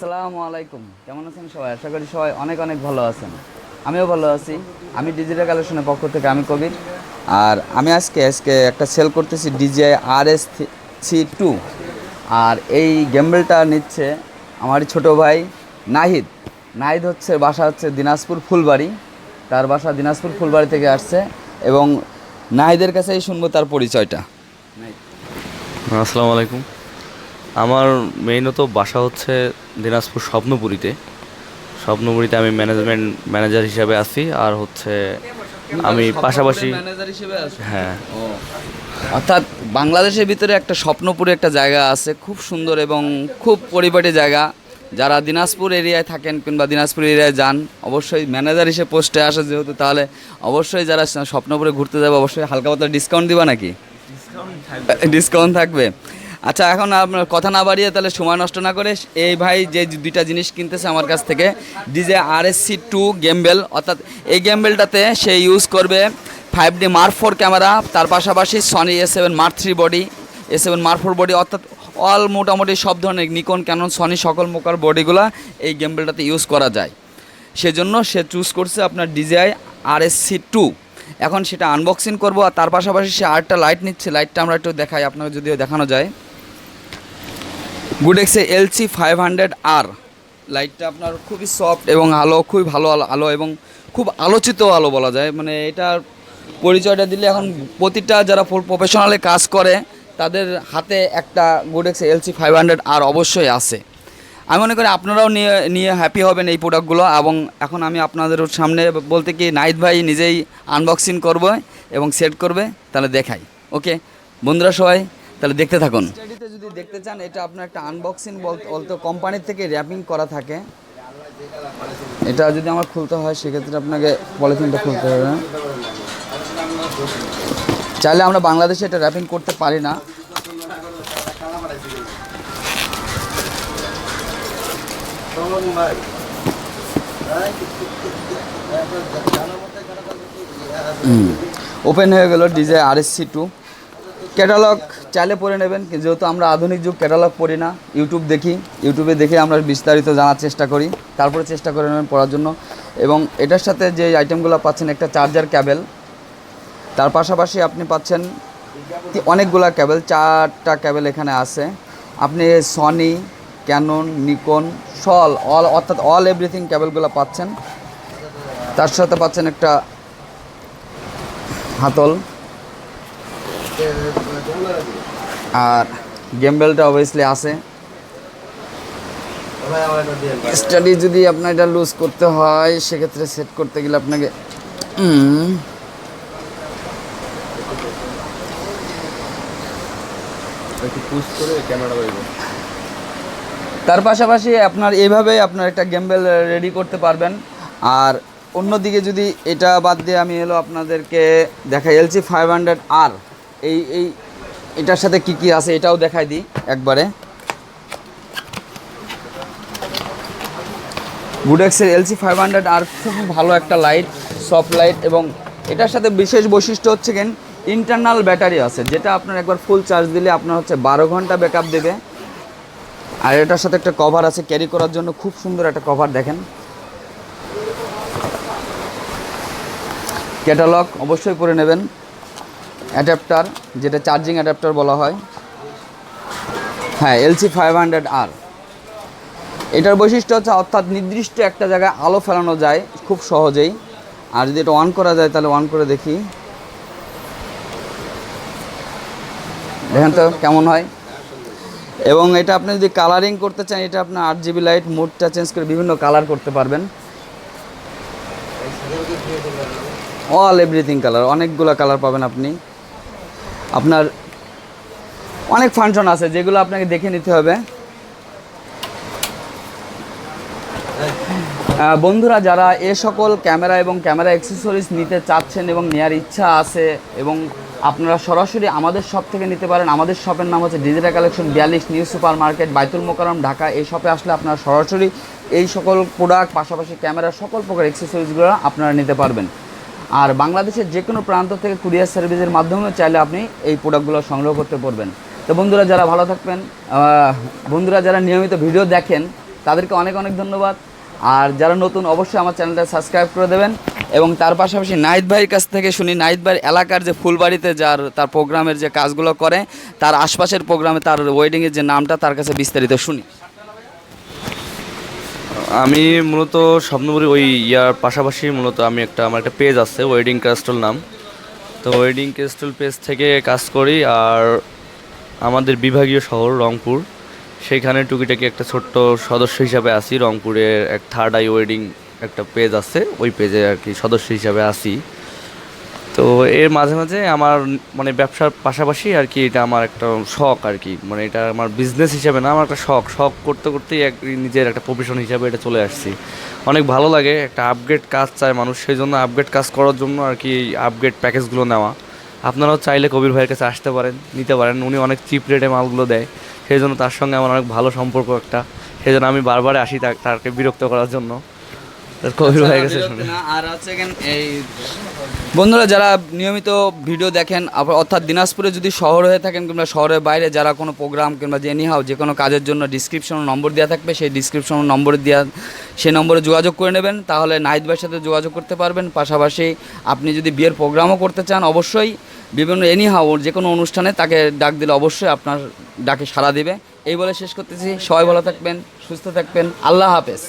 আসসালামু আলাইকুম। কেমন আছেন সবাই? আশা করি সবাই অনেক অনেক ভালো আছেন। আমিও ভালো আছি। আমি ডিজিটাল কালেকশনের পক্ষ থেকে আমি কবির। আর আমি আজকে আজকে একটা সেল করতেছি DJI R S C two. আর এই গেম্বেলটা নিচ্ছে আমার ছোট ভাই নাহিদ। নাহিদ হচ্ছে, বাসা হচ্ছে দিনাজপুর ফুলবাড়ি। তার বাসা দিনাজপুর ফুলবাড়ি থেকে আসছে এবং নাহিদের কাছেই শুনব তার পরিচয়টা। আসসালামু আলাইকুম। আমার মেইনত বাসা হচ্ছে দিনাজপুর স্বপ্নপুরীতে। স্বপ্নপুরীতে আমি ম্যানেজমেন্ট ম্যানেজার হিসাবে আছি আর হচ্ছে আমি পাশাপাশি হ্যাঁ। অর্থাৎ বাংলাদেশের ভিতরে একটা স্বপ্নপুরে একটা জায়গা আছে খুব সুন্দর এবং খুব পরিপাটি জায়গা। যারা দিনাজপুর এরিয়ায় থাকেন কিংবা দিনাজপুর এরিয়ায় যান অবশ্যই ম্যানেজার হিসেবে পোস্টে আসে যেহেতু তাহলে অবশ্যই যারা স্বপ্নপুরে ঘুরতে যাবে অবশ্যই হালকা পাতলা ডিসকাউন্ট দিবা নাকি? ডিসকাউন্ট থাকবে। আচ্ছা এখন আপনার কথা না বাড়িয়ে তাহলে সময় নষ্ট না করে, এই ভাই যে দুইটা জিনিস কিনতেছে আমার কাছ থেকে, DJ R S C two gimbal অর্থাৎ এই গেমবেলটাতে সে ইউজ করবে five D mark four camera তার পাশাপাশি Sony A seven mark three body A seven mark four body অর্থাৎ অল মোটামুটি সব ধরনের নিকন ক্যানন সনি সকল প্রকার বডিগুলো এই গেমবেলটাতে ইউজ করা যায়। সেজন্য সে চুজ করছে আপনার DJI R S C two এখন সেটা আনবক্সিং করব, আর তার পাশাপাশি সে আরেকটা লাইট নিচ্ছে লাইটটা আমরা একটু দেখাই, আপনাকে যদিও দেখানো যায়। গুডেক্সে এলসি ফাইভ হান্ড্রেড আর লাইটটা আপনার খুবই সফট এবং আলো, খুবই ভালো আলো এবং খুব আলোচিত আলো বলা যায়। মানে এটার পরিচয়টা দিলে এখন প্রতিটা যারা প্রফেশনালে কাজ করে, তাদের হাতে একটা Godox LC five hundred R অবশ্যই আছে। আমি মনে করি আপনারাও নিয়ে নিয়ে হ্যাপি হবেন এই প্রোডাক্টগুলো এবং এখন আমি আপনাদের সামনে বলতে কি নাইট ভাই নিজেই আনবক্সিং করবে এবং সেট করবে, তাহলে দেখাই। ওকে বন্ধুরা সবাই তাহলে দেখতে থাকুন। যদি দেখতে চান, এটা আপনার একটা আনবক্সিং বলতে কোম্পানির থেকে র্যাপিং করা থাকে। এটা যদি আমার খুলতে হয়, সেক্ষেত্রে আপনাকে পলিথিনটা খুলতে হবে। চাইলে আমরা বাংলাদেশে এটা র্যাপিং করতে পারি না। ওপেন হয়ে গেল DJ R S C two catalogue চাইলে পড়ে নেবেন যেহেতু আমরা আধুনিক যুগ ক্যাটালগ পড়ি না ইউটিউব দেখি ইউটিউবে দেখে আমরা বিস্তারিত জানার চেষ্টা করি, তারপরে চেষ্টা করে নেবেন পড়ার জন্য। এবং এটার সাথে যে আইটেমগুলো পাচ্ছেন, একটা চার্জার ক্যাবেল তার পাশাপাশি আপনি পাচ্ছেন অনেকগুলা ক্যাবেল চারটা ক্যাবেল এখানে আছে। আপনি সনি ক্যানন নিকন সল অল অর্থাৎ অল এভরিথিং ক্যাবেলগুলো পাচ্ছেন। তার সাথে পাচ্ছেন একটা হাতল। আর গেমবেলটা অবভিয়াসলি আছে। স্টাডি যদি আপনার এটা লুজ করতে হয় সেক্ষেত্রে সেট করতে গেলে আপনাকে তার পাশাপাশি আপনার এইভাবে আপনার একটা গেমবেল রেডি করতে পারবেন। আর অন্যদিকে যদি এটা বাদ দিয়ে আমি এলো আপনাদেরকে দেখাই এলসি ফাইভ হান্ড্রেড আর এই এই এটার সাথে কি কি আছে এটাও দেখাই দিই একবারে। বুডেক্সের এলসি ফাইভ হান্ড্রেড আর খুব ভালো একটা লাইট সফট লাইট এবং এটার সাথে বিশেষ বৈশিষ্ট্য হচ্ছে কেন? ইন্টারনাল ব্যাটারি আছে, যেটা আপনার একবার ফুল চার্জ দিলে আপনার হচ্ছে বারো ঘণ্টা ব্যাকআপ দেবে। আর এটার সাথে একটা কভার আছে ক্যারি করার জন্য খুব সুন্দর একটা কভার দেখেন। ক্যাটালগ অবশ্যই পরে নেবেন। অ্যাডাপ্টার, যেটা চার্জিং অ্যাডাপ্টার বলা হয়। হ্যাঁ এলসি ফাইভ হান্ড্রেড আর। এটার বৈশিষ্ট্য হচ্ছে, অর্থাৎ নির্দিষ্ট একটা জায়গায় আলো ফেলানো যায় খুব সহজেই। আর যদি এটা অন করা যায়, তাহলে অন করে দেখি। দেখেন তো কেমন হয়। এবং এটা আপনি যদি কালারিং করতে চান, এটা আপনার আট জিবি লাইট, মোডটা চেঞ্জ করে বিভিন্ন কালার করতে পারবেন। অল এভরিথিং কালার অনেকগুলো কালার পাবেন আপনি। আপনার অনেক ফাংশন আছে, যেগুলো আপনাকে দেখে নিতে হবে। বন্ধুরা, যারা এ সকল ক্যামেরা এবং ক্যামেরা অ্যাক্সেসরিজ নিতে চাচ্ছেন এবং নেওয়ার ইচ্ছা আছে এবং আপনারা সরাসরি আমাদের শপ থেকে নিতে পারেন, আমাদের শপের নাম হচ্ছে ডিজিটাল কালেকশন বিয়াল্লিশ new super market Baitul Mukarram Dhaka এই শপে আসলে আপনারা সরাসরি এই সকল প্রোডাক্ট পাশাপাশি ক্যামেরা, সকল প্রকার অ্যাক্সেসরিজগুলো আপনারা নিতে পারবেন। আর বাংলাদেশের যে কোনো প্রান্ত থেকে কুরিয়ার সার্ভিসের মাধ্যমে চাইলে আপনি এই প্রোডাক্টগুলো সংগ্রহ করতে পারবেন। তো বন্ধুরা, যারা ভালো থাকবেন বন্ধুরা যারা নিয়মিত ভিডিও দেখেন, তাদেরকে অনেক অনেক ধন্যবাদ। আর যারা নতুন, অবশ্যই আমার চ্যানেলটা সাবস্ক্রাইব করে দেবেন। এবং তার পাশাপাশি নাইট ভাইয়ের কাছ থেকে শুনি, নাইট ভাইয়ের এলাকার যে ফুলবাড়িতে যার, তার প্রোগ্রামের যে কাজগুলো করে, তার আশপাশের প্রোগ্রামে তার ওয়েডিংয়ের যে নামটা তার কাছে বিস্তারিত শুনি। আমি মূলত স্বপ্নপুরি ওই ইয়ার পাশাপাশি মূলত আমি একটা, আমার একটা পেজ আছে ওয়েডিং ক্যাস্টল নাম। তো ওয়েডিং ক্যাস্টল পেজ থেকে কাজ করি আর আমাদের বিভাগীয় শহর রংপুর। সেইখানে টুকিটাকি একটা ছোট্ট সদস্য হিসাবে আছি। রংপুরের এক থার্ড আই ওয়েডিং একটা পেজ আছে, ওই পেজে আর কি সদস্য হিসাবে আছি। তো এর মাঝে মাঝে আমার মানে ব্যবসার পাশাপাশি আর কি এটা আমার একটা শখ আর কি। মানে এটা আমার বিজনেস হিসাবে না, আমার একটা শখ। শখ করতে করতেই এক নিজের একটা প্রফেশন হিসাবে এটা চলে আসছি। অনেক ভালো লাগে, একটা আপগ্রেড কাজ চায় মানুষ সেই জন্য আপগ্রেড কাজ করার জন্য আর কি আপগ্রেড প্যাকেজগুলো নেওয়া। আপনারাও চাইলে কবির ভাইয়ের কাছে আসতে পারেন, নিতে পারেন। উনি অনেক চিপ রেটে মালগুলো দেয়। সেই জন্য তার সঙ্গে আমার অনেক ভালো সম্পর্ক একটা। সেই জন্য আমি বারবার আসি তাকে বিরক্ত করার জন্য। কবির শুনে আর হচ্ছে এই বন্ধুরা যারা নিয়মিত ভিডিও দেখেন অর্থাৎ দিনাজপুরে যদি শহর হয়ে থাকেন কিংবা শহরের বাইরে যারা কোনো প্রোগ্রাম কিংবা যে হাও যে কোনো কাজের জন্য ডিসক্রিপশন নম্বর দেওয়া থাকবে সেই ডিসক্রিপশন নম্বর দেওয়া সেই নম্বরে যোগাযোগ করে নেবেন। তাহলে নাইট ভাইয়ের সাথে যোগাযোগ করতে পারবেন। পাশাপাশি আপনি যদি বিয়ের প্রোগ্রামও করতে চান অবশ্যই বিভিন্ন এনি হাও যে কোনো অনুষ্ঠানে তাকে ডাক দিলে অবশ্যই আপনার ডাকে সাড়া দিবে। এই বলে শেষ করতেছি। সবাই ভালো থাকবেন সুস্থ থাকবেন। আল্লাহ হাফেজ।